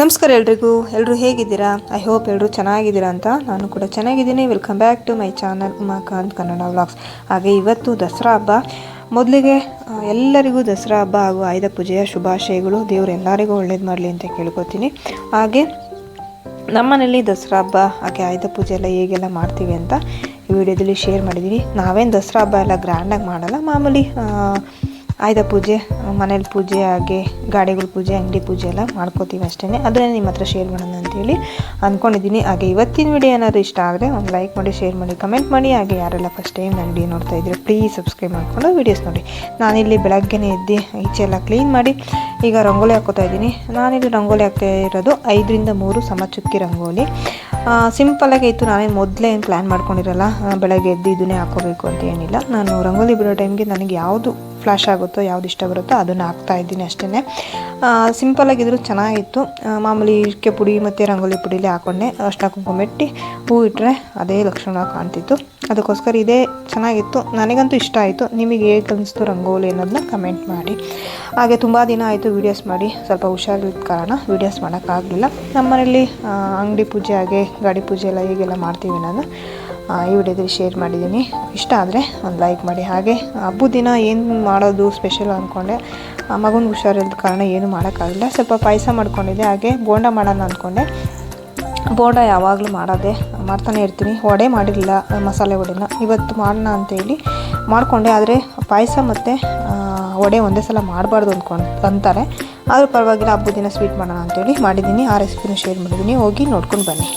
ನಮಸ್ಕಾರ ಎಲ್ರಿಗೂ. ಎಲ್ಲರೂ ಹೇಗಿದ್ದೀರಾ? ಐ ಹೋಪ್ ಎಲ್ಲರೂ ಚೆನ್ನಾಗಿದ್ದೀರಾ ಅಂತ ನಾನು ಕೂಡ ಚೆನ್ನಾಗಿದ್ದೀನಿ. Welcome back to my channel Umakant Kannada vlogs ಹಾಗೆ ಇವತ್ತು ದಸರಾ ಹಬ್ಬ. ಮೊದಲಿಗೆ ಎಲ್ಲರಿಗೂ ದಸರಾ ಹಬ್ಬ ಹಾಗೂ ಆಯುಧ ಪೂಜೆಯ ಶುಭಾಶಯಗಳು. ದೇವರು ಎಲ್ಲರಿಗೂ ಒಳ್ಳೇದು ಮಾಡಲಿ ಅಂತ ಕೇಳ್ಕೊತೀನಿ. ಹಾಗೆ, ನಮ್ಮನೇಲಿ ದಸರಾ ಹಬ್ಬ, ಹಾಗೆ ಆಯುಧ ಪೂಜೆ ಎಲ್ಲ ಹೇಗೆಲ್ಲ ಮಾಡ್ತೀವಿ ಅಂತ ಈ ವಿಡಿಯೋದಲ್ಲಿ ಶೇರ್ ಮಾಡಿದ್ದೀನಿ ನಾವೇನು ದಸರಾ ಹಬ್ಬ ಎಲ್ಲ ಗ್ರ್ಯಾಂಡಾಗಿ ಮಾಡಲ್ಲ, ಮಾಮೂಲಿ ಆಯುಧ ಪೂಜೆ, ಮನೇಲಿ ಪೂಜೆ ಹಾಗೆ ಗಾಡಿಗಳ ಪೂಜೆ, ಅಂಗಡಿ ಪೂಜೆ ಎಲ್ಲ ಮಾಡ್ಕೋತೀವಿ ಅಷ್ಟೇ ಅದನ್ನೇ ನಿಮ್ಮ ಹತ್ರ ಶೇರ್ ಮಾಡೋಣ ಅಂತೇಳಿ ಅಂದ್ಕೊಂಡಿದ್ದೀನಿ ಹಾಗೆ ಇವತ್ತಿನ ವಿಡಿಯೋ ಏನಾದರೂ ಇಷ್ಟ ಆದರೆ ಒಂದು ಲೈಕ್ ಮಾಡಿ ಶೇರ್ ಮಾಡಿ ಕಮೆಂಟ್ ಮಾಡಿ. ಹಾಗೆ ಯಾರೆಲ್ಲ ಫಸ್ಟ್ ಟೈಮ್ ವಿಡಿಯೋ ನೋಡ್ತಾ ಇದ್ದರೆ ಪ್ಲೀಸ್ ಸಬ್ಸ್ಕ್ರೈಬ್ ಮಾಡಿಕೊಂಡು ವೀಡಿಯೋಸ್ ನೋಡಿ. ನಾನಿಲ್ಲಿ ಬೆಳಗ್ಗೆನೇ ಎದ್ದು ಈಚೆ ಎಲ್ಲ ಕ್ಲೀನ್ ಮಾಡಿ ಈಗ ರಂಗೋಲಿ ಹಾಕೋತಾ ಇದ್ದೀನಿ. ನಾನಿಲ್ಲಿ ರಂಗೋಲಿ ಹಾಕ್ತಾ ಇರೋದು ಐದರಿಂದ ಮೂರು ಸಮ ಚುಕ್ಕಿ ರಂಗೋಲಿ ಸಿಂಪಲಾಗಿ ಇತ್ತು ನಾನೇನು ಮೊದಲೇ ಏನು ಪ್ಲ್ಯಾನ್ ಮಾಡ್ಕೊಂಡಿರಲ್ಲ, ಬೆಳಗ್ಗೆ ಎದ್ದು ಇದನ್ನೇ ಹಾಕೋಬೇಕು ಅಂತ ಏನಿಲ್ಲ. ನಾನು ರಂಗೋಲಿ ಬಿಡೋ ಟೈಮ್ಗೆ ನನಗೆ ಯಾವುದು ಫ್ಲಾಶ್ ಆಗುತ್ತೋ, ಯಾವ್ದು ಇಷ್ಟ ಬರುತ್ತೋ ಅದನ್ನು ಹಾಕ್ತಾ ಇದ್ದೀನಿ ಅಷ್ಟೇ ಸಿಂಪಲಾಗಿದ್ರು ಚೆನ್ನಾಗಿತ್ತು. ಮಾಮೂಲಿ ಇಟ್ಕೆ ಪುಡಿ ಮತ್ತು ರಂಗೋಲಿ ಪುಡಿಲಿ ಹಾಕೊಂಡೆ. ಅಷ್ಟು ಕುಂಕುಮೆಟ್ಟಿ ಹೂ ಇಟ್ಟರೆ ಅದೇ ಲಕ್ಷಣ ಕಾಣ್ತಿತ್ತು. ಅದಕ್ಕೋಸ್ಕರ ಇದೇ ಚೆನ್ನಾಗಿತ್ತು. ನನಗಂತೂ ಇಷ್ಟ ಆಯಿತು. ನಿಮಗೆ ಹೇಗೆ ಅನಿಸ್ತು ರಂಗೋಲಿ ಅನ್ನೋದನ್ನ ಕಮೆಂಟ್ ಮಾಡಿ. ಹಾಗೆ ತುಂಬ ದಿನ ಆಯಿತು ವೀಡಿಯೋಸ್ ಮಾಡಿ. ಸ್ವಲ್ಪ ಹುಷಾರಿಲ್ಲದ ಕಾರಣ ವೀಡಿಯೋಸ್ ಮಾಡೋಕ್ಕಾಗಲಿಲ್ಲ. ನಮ್ಮನೇಲಿ ಅಂಗಡಿ ಪೂಜೆ ಹಾಗೆ ಗಾಡಿ ಪೂಜೆ ಎಲ್ಲ ಹೀಗೆಲ್ಲ ಮಾಡ್ತೀವಿ ನಾನು. ಈ ವಿಡಿಯೋದಲ್ಲಿ ಶೇರ್ ಮಾಡಿದ್ದೀನಿ. ಇಷ್ಟ ಆದರೆ ಒಂದು ಲೈಕ್ ಮಾಡಿ. ಹಾಗೆ ಹಬ್ಬದ ದಿನ ಏನು ಮಾಡೋದು ಸ್ಪೆಷಲ್ ಅಂದ್ಕೊಂಡೆ ಮಗನ ಹುಷಾರಿಲ್ಲದ ಕಾರಣ ಏನು ಮಾಡೋಕ್ಕಾಗಲಿಲ್ಲ ಸ್ವಲ್ಪ ಪಾಯಸ ಮಾಡ್ಕೊಂಡಿದ್ದೆ. ಹಾಗೆ ಬೋಂಡ ಮಾಡೋಣ ಅಂದ್ಕೊಂಡೆ ಬೋಂಡ ಯಾವಾಗಲೂ ಮಾಡೋದೇ ಮಾಡ್ತಾನೆ ಇರ್ತೀನಿ. ವಡೆ ಮಾಡಿರಲಿಲ್ಲ ಮಸಾಲೆ ವಡೆನ. ಇವತ್ತು ಮಾಡೋಣ ಅಂತೇಳಿ ಮಾಡಿಕೊಂಡೆ. ಆದರೆ ಪಾಯಸ ಮತ್ತು ವಡೆ ಒಂದೇ ಸಲ ಮಾಡಬಾರ್ದು ಅಂದ್ಕೊಂಡು ಅಂತಾರೆ. ಆದರೂ ಪರವಾಗಿಲ್ಲ, ಹಬ್ಬದ ದಿನ ಸ್ವೀಟ್ ಮಾಡೋಣ ಅಂತೇಳಿ ಮಾಡಿದ್ದೀನಿ. ಆ ರೆಸಿಪಿನೂ ಶೇರ್ ಮಾಡಿದ್ದೀನಿ. ಹೋಗಿ ನೋಡ್ಕೊಂಡು ಬನ್ನಿ.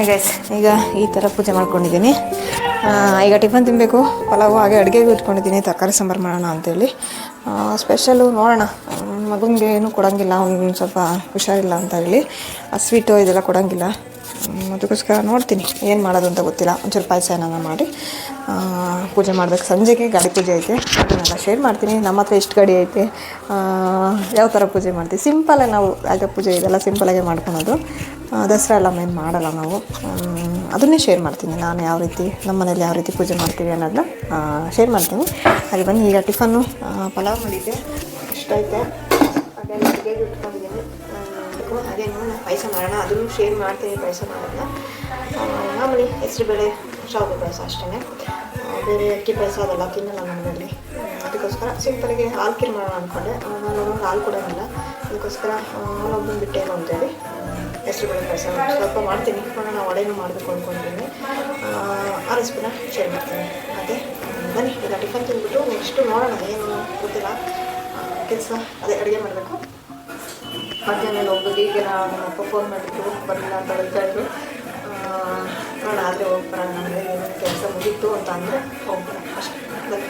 ಹಾಯ್ ಗೈಸ್ ಈಗ ಈ ಥರ ಪೂಜೆ ಮಾಡ್ಕೊಂಡಿದ್ದೀನಿ. ಈಗ ಟಿಫನ್ ತಿನ್ನಬೇಕು ಪಲಾವು ಹಾಗೆ ಅಡುಗೆಗೆ ಇಟ್ಕೊಂಡಿದ್ದೀನಿ. ತರಕಾರಿ ಸಾಂಬಾರು ಮಾಡೋಣ ಅಂತೇಳಿ. ಸ್ಪೆಷಲು ನೋಡೋಣ. ಮಗನಿಗೆ ಏನೂ ಕೊಡೋಂಗಿಲ್ಲ. ಅವ್ನು ಸ್ವಲ್ಪ ಹುಷಾರಿಲ್ಲ ಅಂತ ಹೇಳಿ. ಆ ಸ್ವೀಟು ಇದೆಲ್ಲ ಕೊಡೋಂಗಿಲ್ಲ. ಅದಕ್ಕೋಸ್ಕರ ನೋಡ್ತೀನಿ. ಏನು ಮಾಡೋದು ಅಂತ ಗೊತ್ತಿಲ್ಲ. ಒಂಚೂರು ಪಾಯಸ ಏನನ್ನ ಮಾಡಿ ಪೂಜೆ ಮಾಡಬೇಕು. ಸಂಜೆಗೆ ಗಾಡಿ ಪೂಜೆ ಐತೆ. ಅದನ್ನೆಲ್ಲ ಶೇರ್ ಮಾಡ್ತೀನಿ. ನಮ್ಮ ಹತ್ರ ಎಷ್ಟು ಗಾಡಿ ಐತೆ. ಯಾವ ಥರ ಪೂಜೆ ಮಾಡ್ತೀವಿ? ಸಿಂಪಲಾಗಿ ನಾವು ಯಾವ ಪೂಜೆ ಇದೆಲ್ಲ ಸಿಂಪಲಾಗೆ ಮಾಡ್ಕೊಳೋದು. ದಸರಾ ಎಲ್ಲ ಮೇನ್ ಮಾಡಲ್ಲ ನಾವು. ಅದನ್ನೇ ಶೇರ್ ಮಾಡ್ತೀನಿ. ನಾನು ಯಾವ ರೀತಿ, ನಮ್ಮ ಮನೇಲಿ ಯಾವ ರೀತಿ ಪೂಜೆ ಮಾಡ್ತೀವಿ ಅನ್ನೋದನ್ನ ಶೇರ್ ಮಾಡ್ತೀನಿ. ಅಲ್ಲಿ ಬನ್ನಿ, ಈಗ ಟಿಫನ್ನು ಪಲಾವ್ ಮಾಡಿದ್ದೆ. ಇಷ್ಟೈತೆ ಅಡುಗೆಗೆ ಇಟ್ಕೊಂಡಿದ್ದೀನಿ. ಅದೇನು ಪಾಯಸ ಮಾಡೋಣ. ಅದನ್ನು ಶೇರ್ ಮಾಡ್ತೀನಿ, ಪಾಯಸ ಮಾಡೋದನ್ನ. ಮಾಮೂಲಿ ಹೆಸರು ಬೇಳೆ, ಶಾವಿಗೆ ಪಾಯಸ ಅಷ್ಟೇ ಬೇರೆ ಅಕ್ಕಿ ಪಾಯಸ ಅದೆಲ್ಲ ತಿನ್ನಲ್ಲ ನಮ್ಮಲ್ಲಿ ಅದಕ್ಕೋಸ್ಕರ ಸಿಂಪಲ್ಗೆ ಹಾಲು ಕಿರ್ ಮಾಡೋಣ ಅಂದ್ಕೊಂಡೆ ನಾನು ಹಾಲು ಕೊಡೋಂಗಿಲ್ಲ ಅದಕ್ಕೋಸ್ಕರ ಹಾಲೊಬ್ಬನ ಬಿಟ್ಟೇನು ಅಂತೇಳಿ. ಹೆಸರುಬೇಳೆ ಪಾಯಸ ಸ್ವಲ್ಪ ಮಾಡ್ತೀನಿ. ನೋಡೋಣ ವಡೆನೂ ಮಾಡಬೇಕು ಅಂದ್ಕೊಂಡಿದ್ದೀನಿ ಆ, ರೆಸಿಪಿನ ಶೇರ್ ಮಾಡ್ತೀನಿ. ಅದೇ ಬನ್ನಿ ಈಗ ಟಿಫನ್ ತಿಂದ್ಬಿಟ್ಟು ನೆಕ್ಸ್ಟು ನೋಡೋಣ. ಏನು ಗೊತ್ತಿಲ್ಲ. ಕೆಲಸ ಅದೇ ಅಡುಗೆ ಮಾಡಬೇಕು. ಮಧ್ಯಾಹ್ನ ಹೋಗ್ಬೋದು ಈಗ ನಮ್ಮ ಅಪ್ಪ ಫೋನ್ ಮಾಡಿದ್ರು. ಬರಲಿಲ್ಲ ಅಂತ ಹೇಳ್ತಾ ಇದ್ರು. ನೋಡೋಣ ಆದರೆ ಹೋಗ್ಬರೋಣ ನಮಗೆ ಕೆಲಸ ಮುಗೀತು ಅಂತ ಅಂದರೆ ಹೋಗ್ಬರೋಣ ಅಷ್ಟೇ. ಬನ್ನಿ.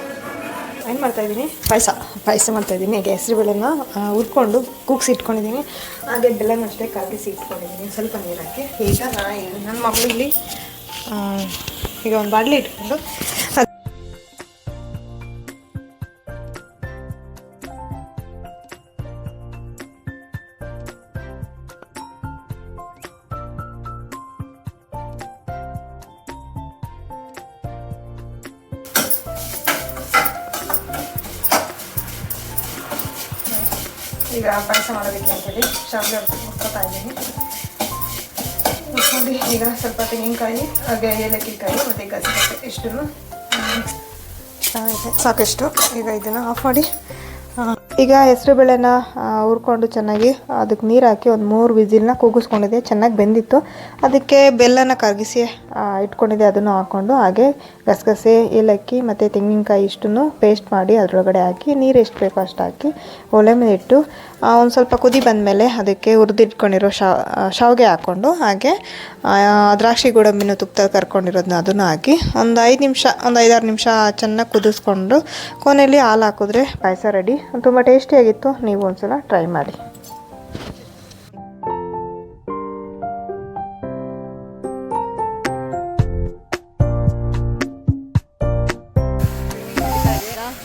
ಏನು ಮಾಡ್ತಾಯಿದ್ದೀನಿ ಪಾಯಸ. ಪಾಯಸ ಮಾಡ್ತಾಯಿದ್ದೀನಿ ಈಗ ಹೆಸರುಬೇಳೆನ ಹುರ್ಕೊಂಡು ಕೂಗ್ಸಿ ಇಟ್ಕೊಂಡಿದ್ದೀನಿ. ಹಾಗೆ ಬೆಲ್ಲನ ಅಷ್ಟೇ ಕಾಗಿಸಿ ಇಟ್ಕೊಂಡಿದ್ದೀನಿ, ಸ್ವಲ್ಪ ನೀರು ಹಾಕಿ. ಈಗ ನಾನು ನನ್ನ ಮಗಳಿಗೆ ಈಗ ಒಂದು ಬಾಡ್ಲಿ ಇಟ್ಕೊಂಡು ಈಗ ಪಾಯಸ ಮಾಡೋದಕ್ಕೆ ಅಂತೇಳಿ ಶಾವಿಗೆ ಹುರ್ಕೊತಾ ಇದ್ದೀನಿ ಹುರ್ಕೊಂಡು ಈಗ ಸ್ವಲ್ಪ ತೆಂಗಿನಕಾಯಿ, ಹಾಗೆ ಏಲಕ್ಕಿಕಾಯಿ ಮತ್ತು ಗಸಗಸೆ ಇಷ್ಟು ಸಾಕಷ್ಟು. ಈಗ ಇದನ್ನು ಆಫ್ ಮಾಡಿ ಈಗ ಹೆಸರುಬೇಳೆನ ಹುರ್ಕೊಂಡು ಚೆನ್ನಾಗಿ ಅದಕ್ಕೆ ನೀರು ಹಾಕಿ ಒಂದು ಮೂರು ವಿಜಿಲ್ನ ಕೂಗಿಸ್ಕೊಂಡಿದ್ದೆ. ಚೆನ್ನಾಗಿ ಬೆಂದಿತ್ತು. ಅದಕ್ಕೆ ಬೆಲ್ಲನ ಕರಗಿಸಿ ಇಟ್ಕೊಂಡಿದ್ದೆ. ಅದನ್ನು ಹಾಕ್ಕೊಂಡು ಹಾಗೆ ಗಸಗಸೆ, ಏಲಕ್ಕಿ ಮತ್ತು ತೆಂಗಿನಕಾಯಿ ಇಷ್ಟನ್ನು ಪೇಸ್ಟ್ ಮಾಡಿ ಅದರೊಳಗಡೆ ಹಾಕಿ ನೀರು ಎಷ್ಟು ಬೇಕೋ ಅಷ್ಟು ಹಾಕಿ ಒಲೆ ಮೇಲೆ ಇಟ್ಟು ಒಂದು ಸ್ವಲ್ಪ ಕುದಿ ಬಂದಮೇಲೆ ಅದಕ್ಕೆ ಹುರಿದಿಟ್ಕೊಂಡಿರೋ ಶಾವ್ ಶಾವಿಗೆ ಹಾಕ್ಕೊಂಡು ಹಾಗೆ ದ್ರಾಕ್ಷಿ ಗೋಡಂಬಿನ ತುಪ್ಪದಲ್ಲಿ ಕರ್ಕೊಂಡಿರೋದನ್ನ ಅದನ್ನು ಹಾಕಿ ಒಂದು ಐದು ನಿಮಿಷ, ಒಂದು ಐದಾರು ನಿಮಿಷ ಚೆನ್ನಾಗಿ ಕುದಿಸ್ಕೊಂಡು ಕೊನೆಯಲ್ಲಿ ಹಾಲು ಹಾಕಿದ್ರೆ ಪಾಯಸ ರೆಡಿ ತುಂಬ ಟೇಸ್ಟಿಯಾಗಿತ್ತು ನೀವು ಒಂದು ಸಲ ಟ್ರೈ ಮಾಡಿ.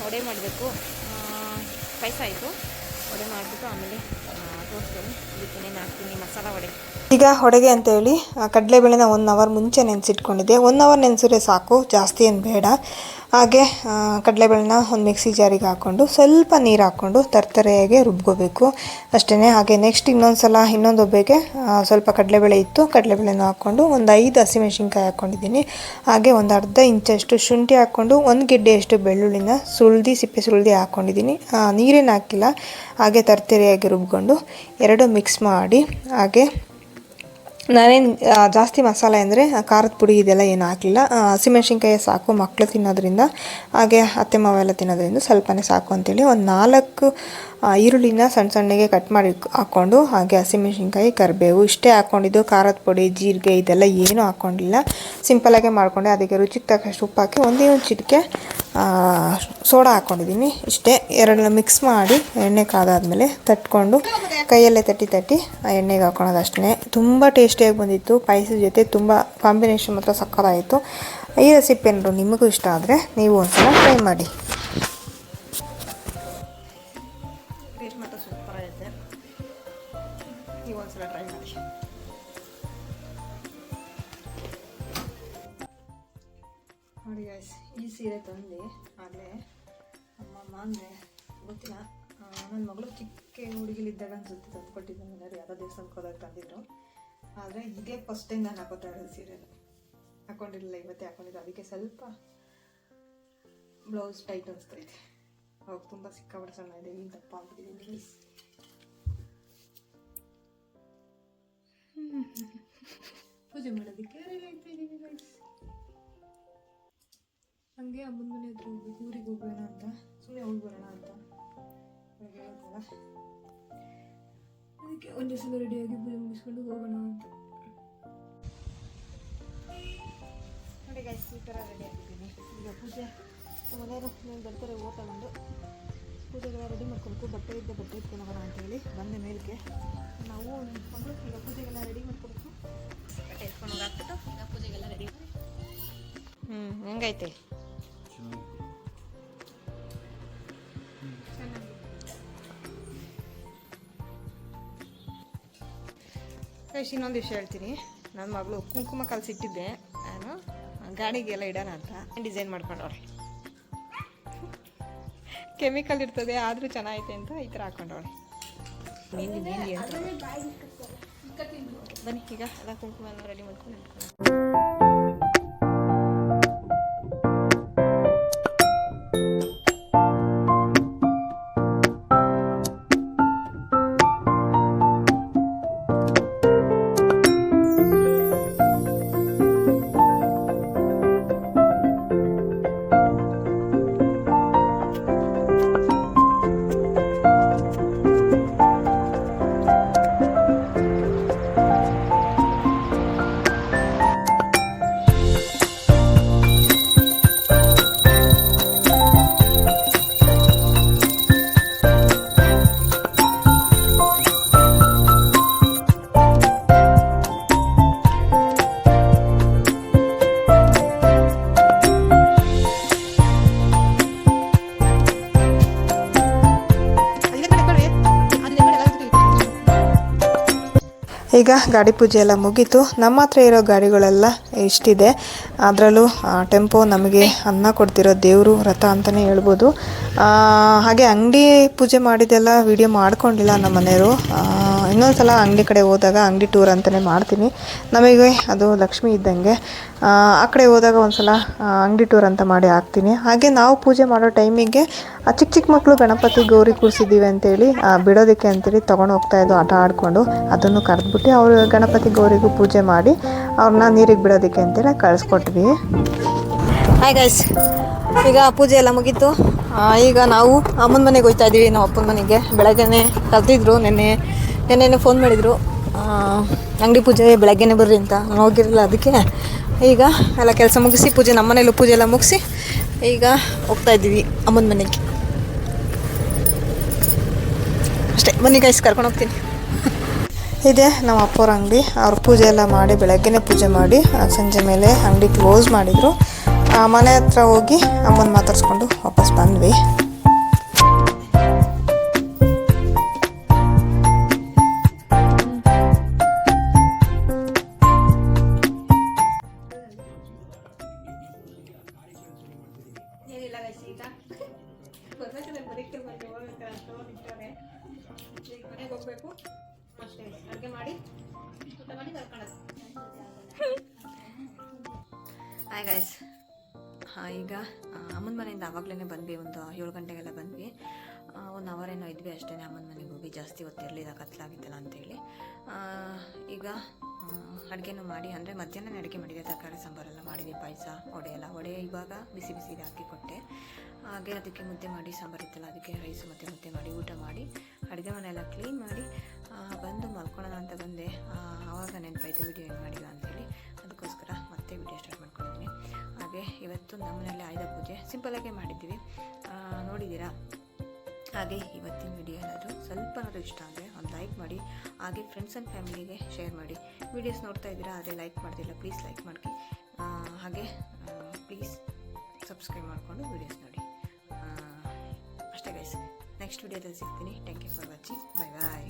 ವಡೆ ಮಾಡಬೇಕು. ಆಯಿತು. ಒಡೆ ಮಾಡಿಬಿಟ್ಟು ಆಮೇಲೆ ತೋರಿಸ್ತೀನಿ ಇದಕ್ಕೇನೇನು ಹಾಕ್ತೀನಿ ಮಸಾಲ ವಡೆ. ಈಗ ಹೊಡೆಗೆ ಅಂತ ಹೇಳಿ ಕಡಲೆಬೇಳೆನ ಒನ್ ಅವರ್ ಮುಂಚೆ ನೆನೆಸಿಟ್ಕೊಂಡಿದ್ದೆ. ಒನ್ ಅವರ್ ನೆನೆಸಿದ್ರೆ ಸಾಕು ಜಾಸ್ತಿ ಏನು ಬೇಡ. ಹಾಗೆ ಕಡಲೆಬೇಳೆನ ಒಂದು ಮಿಕ್ಸಿ ಜಾರಿಗೆ ಹಾಕ್ಕೊಂಡು ಸ್ವಲ್ಪ ನೀರು ಹಾಕ್ಕೊಂಡು ತರ್ತರೆಯಾಗಿ ರುಬ್ಕೋಬೇಕು. ಅಷ್ಟೇ ಹಾಗೆ ನೆಕ್ಸ್ಟ್ ಇನ್ನೊಂದು ಸಲ ಇನ್ನೊಂದು ಒಬ್ಬೆಗೆ ಸ್ವಲ್ಪ ಕಡಲೆಬೇಳೆ ಇತ್ತು, ಕಡಲೆಬೇಳೆನ ಹಾಕ್ಕೊಂಡು ಒಂದು ಐದು ಹಸಿಮೆಣ್ಸಿನ್ಕಾಯಿ ಹಾಕ್ಕೊಂಡಿದ್ದೀನಿ ಹಾಗೆ ಒಂದು ಅರ್ಧ ಇಂಚಷ್ಟು ಶುಂಠಿ ಹಾಕ್ಕೊಂಡು ಒಂದು ಗೆಡ್ಡೆಯಷ್ಟು ಬೆಳ್ಳುಳ್ಳಿನ ಸುಳ್ದಿ ಸಿಪ್ಪೆ ಸುಳ್ದಿ ಹಾಕ್ಕೊಂಡಿದ್ದೀನಿ ನೀರೇನು ಹಾಕಿಲ್ಲ, ಹಾಗೆ ತರ್ತರೆಯಾಗಿ ರುಬ್ಕೊಂಡು ಎರಡು ಮಿಕ್ಸ್ ಮಾಡಿ, ಹಾಗೆ ನಾನೇನು ಜಾಸ್ತಿ ಮಸಾಲೆ ಅಂದರೆ ಖಾರದ ಪುಡಿ ಇದೆಲ್ಲ ಏನು ಹಾಕಲಿಲ್ಲ. ಹಸಿಮೆಣ್ಸಿನ್ಕಾಯಿ ಸಾಕು ಮಕ್ಕಳು ತಿನ್ನೋದ್ರಿಂದ. ಹಾಗೆ ಅತ್ತೆ ಮಾವೆಲ್ಲ ತಿನ್ನೋದ್ರಿಂದ ಸ್ವಲ್ಪನೇ ಸಾಕು ಅಂತೇಳಿ ಒಂದು ನಾಲ್ಕು ಈರುಳ್ಳಿನ ಸಣ್ಣ ಸಣ್ಣಗೆ ಕಟ್ ಮಾಡಿ ಹಾಕ್ಕೊಂಡು, ಹಾಗೆ ಹಸಿಮೆಣ್ಸಿನ್ಕಾಯಿ ಕರಿಬೇವು ಇಷ್ಟೇ ಹಾಕ್ಕೊಂಡಿದ್ದು ಖಾರದ ಪುಡಿ, ಜೀರಿಗೆ ಇದೆಲ್ಲ ಏನೂ ಹಾಕ್ಕೊಂಡಿಲ್ಲ ಸಿಂಪಲಾಗೆ ಮಾಡಿಕೊಂಡೆ, ಅದಕ್ಕೆ ರುಚಿಗೆ ತಕ್ಕಷ್ಟು ಉಪ್ಪು ಹಾಕಿ ಒಂದೇ ಒಂದು ಚಿಟಿಕೆ ಸೋಡಾ ಹಾಕ್ಕೊಂಡಿದ್ದೀನಿ ಇಷ್ಟೇ ಎರಡನ್ನ ಮಿಕ್ಸ್ ಮಾಡಿ ಎಣ್ಣೆ ಕಾದಾದ್ಮೇಲೆ ತಟ್ಕೊಂಡು ಕೈಯಲ್ಲೇ ತಟ್ಟಿ ತಟ್ಟಿ ಆ ಎಣ್ಣೆಗೆ ಹಾಕ್ಕೊಳೋದು ಅಷ್ಟೇ ತುಂಬ ಟೇಸ್ಟಿಯಾಗಿ ಬಂದಿತ್ತು. ಪಾಯಸದ ಜೊತೆ ತುಂಬ ಕಾಂಬಿನೇಷನ್ ಮಾತ್ರ ಸಕ್ಕತ್ತಾಯಿತು ಈ ರೆಸಿಪಿ ಏನಾದ್ರು ನಿಮಗೂ ಇಷ್ಟ ಆದರೆ ನೀವು ಒಂದ್ಸಲ ಟ್ರೈ ಮಾಡಿ. ಸೀರೆ ತಂದು ಆಗಲೇ ಅಮ್ಮಮ್ಮ ಅಂದರೆ ಗೊತ್ತಿಲ್ಲ. ನನ್ನ ಮಗಳು ಚಿಕ್ಕ ಹುಡುಗಿಲಿದ್ದಾಗ ಅನ್ಸುತ್ತೆ ತಂದು ಕೊಟ್ಟಿದ್ದೆ ಮನೆಯವ್ರು ಯಾರೋ ದೇವಸ್ಥಾನಕ್ಕೆ ಹೋದಾಗ ತಂದಿದ್ರು. ಆದರೆ ಇದೇ ಫಸ್ಟ್ ಟೈಮ್ ನಾನು ಹಾಕೋತಾ ಇರೋದು ಸೀರೆನ. ಹಾಕೊಂಡಿರಲಿಲ್ಲ, ಇವತ್ತೇ ಹಾಕೊಂಡಿದ್ದು. ಅದಕ್ಕೆ ಸ್ವಲ್ಪ ಬ್ಲೌಸ್ ಟೈಟ್ ಅನಿಸ್ತೈತೆ ಅವಾಗ ತುಂಬ ಸಿಕ್ಕಾಪಟ್ಟೆ ಸಣ್ಣ ಇದೆ ಈಗ ದಪ್ಪ ಆಗ್ಬಿಟ್ಟಿದ್ದೀನಿ ಪ್ಲೀಸ್ ಪೂಜೆ ಮಾಡೋದಕ್ಕೆ ಹಂಗೆ ಅಮ್ಮನ ಮನೆ ಹತ್ರ ಹೋಗ್ಬೇಕು ಊರಿಗೆ ಹೋಗೋಣ ಅಂತ ಸುಮ್ಮನೆ ಹೋಗಿ ಬರೋಣ ಅಂತ ನನಗೆ ಹೇಳಿದ್ನಲ್ಲ ಅದಕ್ಕೆ ಒಂದೇ ಸಲ ರೆಡಿಯಾಗಿ ಪೂಜೆ ಮುಗಿಸ್ಕೊಂಡು ಹೋಗೋಣ ಅಂತ. ನೋಡಿ ಗೈಸ್ ಈ ಥರ ರೆಡಿ ಆಗಿದ್ದೀನಿ. ಈಗ ಪೂಜೆ, ಮನೆಯವರು ನಾನು ಬರ್ತಾರೆ ಊಟ ತಗೊಂಡು ಪೂಜೆಗೆಲ್ಲ ರೆಡಿ ಮಾಡ್ಕೊಬೇಕು. ಬಟ್ಟೆ ಇದ್ದ ಬಟ್ಟೆ ಇಟ್ಕೊಂಡು ಹೋಗೋಣ ಅಂತೇಳಿ ಬಂದೆ ಮೇಲಕ್ಕೆ. ನಾವು ಇಟ್ಕೊಂಡು ಈಗ ಪೂಜೆಗೆಲ್ಲ ರೆಡಿ ಮಾಡ್ಕೊಬೇಕು. ಬಟ್ಟೆ ಎತ್ಕೊಂಡು ಹೋಗಿ ಈಗ ಪೂಜೆಗೆಲ್ಲ ರೆಡಿ ಹ್ಞೂ ಹೆಂಗೈತೆ? ಗೈಸ್ ಇನ್ನೊಂದು ವಿಷಯ ಹೇಳ್ತೀನಿ. ನನ್ನ ಮಗಳು ಕುಂಕುಮ ಕಲಸಿಟ್ಟಿದ್ದೆ. ನಾನು ಗಾಡಿಗೆಲ್ಲ ಇಡೋಣ ಅಂತ ಡಿಸೈನ್ ಮಾಡ್ಕೊಂಡವ್ರೆ ಕೆಮಿಕಲ್ ಇರ್ತದೆ, ಆದರೂ ಚೆನ್ನಾಗೈತೆ ಅಂತ ಈ ಥರ ಹಾಕೊಂಡವಳೆ. ಮೆಹಂದಿ ಅಂತ. ಬನ್ನಿ, ಈಗ ಎಲ್ಲ ಕುಂಕುಮ ರೆಡಿ ಮಾಡ್ಕೊಂಡು ಈಗ ಗಾಡಿ ಪೂಜೆ ಎಲ್ಲ ಮುಗೀತು. ನಮ್ಮ ಹತ್ರ ಇರೋ ಗಾಡಿಗಳೆಲ್ಲ ಇಷ್ಟಿದೆ. ಅದರಲ್ಲೂ ಟೆಂಪೋ ನಮಗೆ ಅನ್ನ ಕೊಡ್ತಿರೋ ದೇವರು ರಥ ಅಂತಲೇ ಹೇಳ್ಬೋದು. ಹಾಗೆ ಅಂಗಡಿ ಪೂಜೆ ಮಾಡಿದ್ದೆಲ್ಲ ವಿಡಿಯೋ ಮಾಡ್ಕೊಂಡಿಲ್ಲ ನಮ್ಮ ಮನೆಯವರು ಇನ್ನೊಂದು ಸಲ ಅಂಗಡಿ ಕಡೆ ಹೋದಾಗ ಅಂಗಡಿ ಟೂರ್ ಅಂತಲೇ ಮಾಡ್ತೀನಿ. ನಮಗೆ ಅದು ಲಕ್ಷ್ಮಿ ಇದ್ದಂಗೆ. ಆ, ಕಡೆ ಹೋದಾಗ ಒಂದು ಸಲ ಅಂಗಡಿ ಟೂರ್ ಅಂತ ಮಾಡಿ ಹಾಕ್ತೀನಿ. ಹಾಗೆ ನಾವು ಪೂಜೆ ಮಾಡೋ ಟೈಮಿಗೆ ಚಿಕ್ಕ ಚಿಕ್ಕ ಮಕ್ಕಳು ಗಣಪತಿ ಗೌರಿ ಕೂರಿಸಿದ್ದೀವಿ ಅಂತೇಳಿ ಬಿಡೋದಕ್ಕೆ ಅಂತೇಳಿ ತೊಗೊಂಡು ಹೋಗ್ತಾ ಇದ್ದು ಆಟ ಆಡಿಕೊಂಡು ಅದನ್ನು ಕರೆದ್ಬಿಟ್ಟು ಅವರು ಗಣಪತಿ ಗೌರಿಗೂ ಪೂಜೆ ಮಾಡಿ ಅವ್ರನ್ನ ನೀರಿಗೆ ಬಿಡೋದಕ್ಕೆ ಅಂತೇಳಿ ಕಳಿಸ್ಕೊಟ್ವಿ. ಹಾಯ್ ಗೈಸ್ ಈಗ ಪೂಜೆ ಎಲ್ಲ ಮುಗೀತು. ಈಗ ನಾವು ಅಮ್ಮನ ಮನೆಗೆ ಹೋಗ್ತಾ ಇದ್ದೀವಿ. ನಮ್ಮ ಅಪ್ಪನ ಮನೆಗೆ. ಬೆಳಗ್ಗೆನೆ ಕರೆದಿದ್ರು. ನೆನ್ನೆ ನೆನ್ನೆನೆ ಫೋನ್ ಮಾಡಿದರು ಅಂಗಡಿ ಪೂಜೆ ಬೆಳಗ್ಗೆನೇ ಬರ್ರಿ ಅಂತ. ನಾನು ಹೋಗಿರಲಿಲ್ಲ ಅದಕ್ಕೆ. ಈಗ ಎಲ್ಲ ಕೆಲಸ ಮುಗಿಸಿ, ಪೂಜೆ ನಮ್ಮ ಮನೇಲೂ ಪೂಜೆ ಎಲ್ಲ ಮುಗಿಸಿ, ಈಗ ಹೋಗ್ತಾ ಇದ್ದೀವಿ ಅಮ್ಮನ ಮನೆಗೆ. ಅಷ್ಟೇ, ಬನ್ನಿ ಗೈಸ್ ಕರ್ಕೊಂಡು ಹೋಗ್ತೀನಿ. ಇದೆ ನಮ್ಮ ಅಪ್ಪವ್ರ ಅಂಗಡಿ. ಅವ್ರ ಪೂಜೆ ಎಲ್ಲ ಮಾಡಿ, ಬೆಳಗ್ಗೆನೇ ಪೂಜೆ ಮಾಡಿ ಸಂಜೆ ಮೇಲೆ ಅಂಗಡಿ ಕ್ಲೋಸ್ ಮಾಡಿದರು. ಮನೆ ಹತ್ರ ಹೋಗಿ ಅಮ್ಮನ ಮಾತಾಡಿಸ್ಕೊಂಡು ವಾಪಸ್ ಬಂದ್ವಿ. ಈಗ ನಿಂತವ್ರೆ ಈಗ ಮನೆಗೆ ಅಡುಗೆ ಮಾಡಿ ಹಾಯ್ ಹಾಂ ಈಗ ಅಮ್ಮನ ಮನೆಯಿಂದ ಆವಾಗಲೇ ಬಂದ್ವಿ, ಒಂದು ಏಳು ಗಂಟೆಗೆಲ್ಲ ಬಂದ್ವಿ. ಒಂದು ಅವರ್ ಏನೋ ಇದ್ವಿ ಅಷ್ಟೇ ಅಮ್ಮನ ಮನೆಗೆ ಹೋಗಿ. ಜಾಸ್ತಿ ಹೊತ್ತಿರಲಿಲ್ಲ, ಕತ್ಲಾಗಿತ್ತಲ್ಲ ಅಂತೇಳಿ. ಈಗ ಅಡುಗೆನೂ ಮಾಡಿ, ಅಂದರೆ ಮಧ್ಯಾಹ್ನ ಅಡುಗೆ ಮಾಡಿದೆ, ತರಕಾರಿ ಸಾಂಬಾರೆಲ್ಲ ಮಾಡಿದೆ, ಪಾಯಸ, ವಡೆ ಎಲ್ಲ. ವಡೆ ಇವಾಗ ಬಿಸಿ ಬಿಸಿ ಹಾಕಿ ಕೊಟ್ಟೆ. ಹಾಗೆ ಅದಕ್ಕೆ ಮುದ್ದೆ ಮಾಡಿ, ಸಾಂಬಾರು ಇತ್ತಲ್ಲ, ಅದಕ್ಕೆ ರೈಸ್ ಮತ್ತು ಮುದ್ದೆ ಮಾಡಿ, ಊಟ ಮಾಡಿ, ಅಡುಗೆ ಮನೆಯೆಲ್ಲ ಕ್ಲೀನ್ ಮಾಡಿ ಬಂದು ಮಲ್ಕೊಳ್ಳೋಣ ಅಂತ ಬಂದೆ. ಆವಾಗ ನೆನಪಾಯ್ತು ವಿಡಿಯೋ ಏನು ಮಾಡಿಲ್ಲ ಅಂತೇಳಿ ಅದಕ್ಕೋಸ್ಕರ ಮತ್ತೆ ವಿಡಿಯೋ ಸ್ಟಾರ್ಟ್ ಮಾಡ್ಕೊಂಡಿದ್ದೀನಿ. ಹಾಗೆ ಇವತ್ತು ನಮ್ಮನೇಲಿ ಆಯುಧ ಪೂಜೆ. ಸಿಂಪಲಾಗೆ ಮಾಡಿದ್ದೀವಿ. ನೋಡಿದ್ದೀರಾ? ಹಾಗೆ ಇವತ್ತಿನ ವಿಡಿಯೋ ಏನಾದರೂ ಸ್ವಲ್ಪನಾದರೂ ಇಷ್ಟ ಅಂದರೆ ಒಂದು ಲೈಕ್ ಮಾಡಿ, ಹಾಗೆ ಫ್ರೆಂಡ್ಸ್ ಆ್ಯಂಡ್ ಫ್ಯಾಮಿಲಿಗೆ ಶೇರ್ ಮಾಡಿ. ವಿಡಿಯೋಸ್ ನೋಡ್ತಾ ಇದ್ದೀರಾ ಆದರೆ ಲೈಕ್ ಮಾಡ್ತಿಲ್ಲ ಪ್ಲೀಸ್ ಲೈಕ್ ಮಾಡಿ ಹಾಗೆ ಪ್ಲೀಸ್ ಸಬ್ಸ್ಕ್ರೈಬ್ ಮಾಡಿಕೊಂಡು ವಿಡಿಯೋಸ್ ನೋಡಿ. ಅಷ್ಟೇ ಗೈಸ್ ನೆಕ್ಸ್ಟ್ ವಿಡಿಯೋದಲ್ಲಿ ಸಿಗ್ತೀನಿ. Thank you for watching bye bye